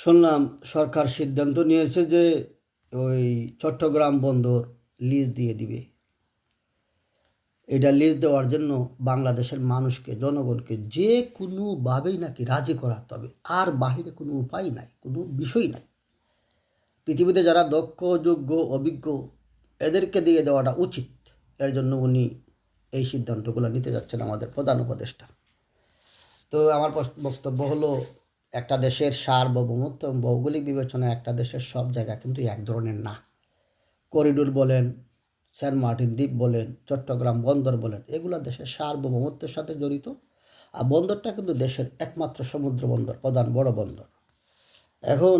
শুনলাম সরকার সিদ্ধান্ত নিয়েছে যে ওই চট্টগ্রাম বন্দর লিজ দিয়ে দিবে। এটা লিজ দেওয়ার জন্য বাংলাদেশের মানুষকে, জনগণকে যে কোনোভাবেই নাকি রাজি করাতে হবে। আর বাহিরে কোনো উপায় নাই, কোনো বিষয় নাই। পৃথিবীতে যারা দক্ষ, যোগ্য, অভিজ্ঞ, এদেরকে দিয়ে দেওয়াটা উচিত। এর জন্য উনি এই সিদ্ধান্তগুলো নিতে যাচ্ছেন আমাদের প্রধান উপদেষ্টা। তো আমার বক্তব্য হলো একটা দেশের সার্বভৌমত্ব ভৌগোলিক বিবেচনায় একটা দেশের সব জায়গা কিন্তু এক ধরনের না। করিডোর বলেন, সেন্ট মার্টিন দ্বীপ বলেন, চট্টগ্রাম বন্দর বলেন, এগুলো দেশের সার্বভৌমত্বের সাথে জড়িত। আর বন্দরটা কিন্তু দেশের একমাত্র সমুদ্র বন্দর, প্রধান বড় বন্দর। এখন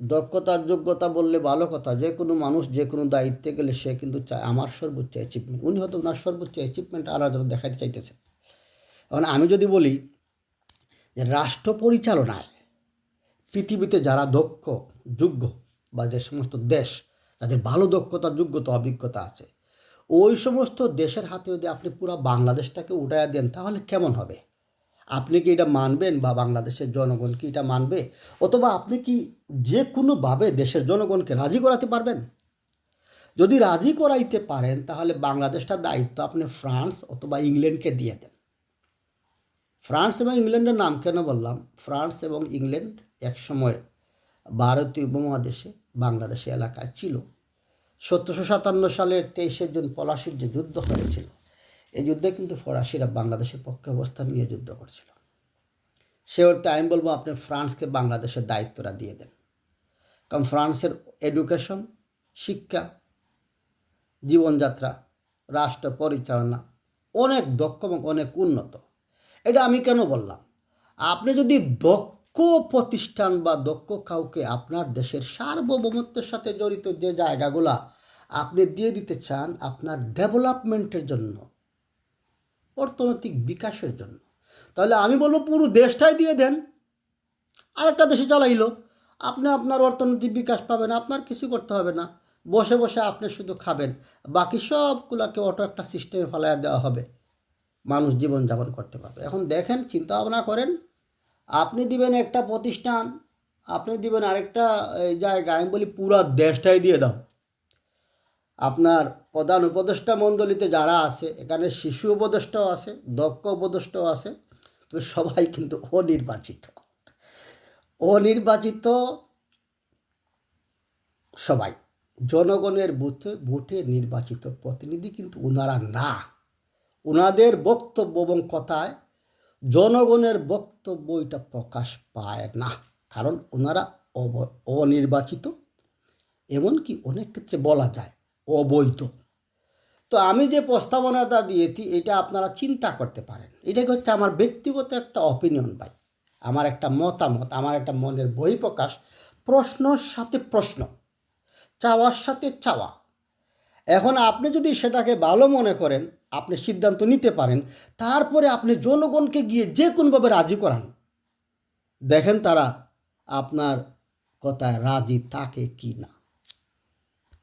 দক্ষতার যোগ্যতা বললে ভালো কথা, যে কোনো মানুষ যে কোনো দায়িত্বে গেলে সে কিন্তু চায় আমার সর্বোচ্চ অ্যাচিভমেন্ট উনি হয়তো ওনার সর্বোচ্চ অ্যাচিভমেন্ট জন্য দেখাতে চাইতেছেন। এখন আমি যদি বলি যে রাষ্ট্র পরিচালনায় পৃথিবীতে যারা দক্ষ, যোগ্য বা যে সমস্ত দেশ যাদের ভালো দক্ষতা, যোগ্যতা, অভিজ্ঞতা আছে, ওই সমস্ত দেশের হাতে যদি আপনি পুরো বাংলাদেশটাকে উঠাইয়া দেন, তাহলে কেমন হবে? আপনি কি এটা মানবেন বা বাংলাদেশের জনগণ কি এটা মানবে? অথবা আপনি কি যে কোনোভাবে দেশের জনগণকে রাজি করাতে পারবেন? যদি রাজি করাইতে পারেন, তাহলে বাংলাদেশটার দায়িত্ব আপনি ফ্রান্স অথবা ইংল্যান্ডকে দিয়ে দেন। ফ্রান্স এবং ইংল্যান্ডের নাম কেন বললাম? ফ্রান্স এবং ইংল্যান্ড একসময় ভারতীয় উপমহাদেশে, বাংলাদেশে এলাকায় ছিল। সতেরোশো সাতান্ন সালের তেইশে জুন পলাশির যে যুদ্ধ হয়েছিল এই যুদ্ধে কিন্তু ফরাসিরা বাংলাদেশের পক্ষে অবস্থান নিয়ে যুদ্ধ করছিল। সে অর্থে আমি বলব আপনি ফ্রান্সকে বাংলাদেশের দায়িত্বটা দিয়ে দেন। কারণ ফ্রান্সের এডুকেশন শিক্ষা, জীবনযাত্রা, রাষ্ট্র পরিচালনা অনেক দক্ষ এবং অনেক উন্নত। এটা আমি কেন বললাম? আপনি যদি দক্ষ প্রতিষ্ঠান বা দক্ষ কাউকে আপনার দেশের সার্বভৌমত্বের সাথে জড়িত যে জায়গাগুলা আপনি দিয়ে দিতে চান আপনার ডেভেলপমেন্টের জন্য, অর্থনৈতিক বিকাশের জন্য, তাহলে আমি বলব পুরো দেশটাই দিয়ে দেন। আরেকটা দেশে চালাইলো, আপনি আপনার অর্থনৈতিক বিকাশ পাবেন, আপনার কিছু করতে হবে না, বসে বসে আপনি শুধু খাবেন, বাকি সবগুলোকে অটো একটা সিস্টেমে ফেলাইয়া দেওয়া হবে। মানুষ জীবনযাপন করতে পারবে। এখন দেখেন চিন্তা ভাবনা করেন, আপনি দিবেন একটা প্রতিষ্ঠান, আপনি দিবেন আরেকটা, এই জায়গা, আমি বলি পুরো দেশটাই দিয়ে দাও। আপনার প্রধান উপদেষ্টা মণ্ডলীতে যারা আছে, এখানে শিশু উপদেষ্টাও আছে, দক্ষ উপদেষ্টাও আছে, তবে সবাই কিন্তু অনির্বাচিত। অনির্বাচিত সবাই। জনগণের বুথে ভোটে নির্বাচিত প্রতিনিধি কিন্তু ওনারা না। ওনাদের বক্তব্য এবং কথায় জনগণের বক্তব্য এটা প্রকাশ পায় না। কারণ ওনারা অব- অনির্বাচিত, এমনকি অনেক ক্ষেত্রে বলা যায় অবৈধ। তো আমি যে প্রস্তাবনাটা দিয়েছি, এটা আপনারা চিন্তা করতে পারেন। এটাকে হচ্ছে আমার ব্যক্তিগত একটা অপিনিয়ন ভাই। আমার একটা মতামত, আমার একটা মনের বহিঃপ্রকাশ, প্রশ্নর সাথে প্রশ্ন, চাওয়ার সাথে চাওয়া। এখন আপনি যদি সেটাকে ভালো মনে করেন, আপনি সিদ্ধান্ত নিতে পারেন, তারপরে আপনি জনগণকে গিয়ে যে কোনোভাবে রাজি করান। দেখেন তারা আপনার কথায় রাজি থাকে কি না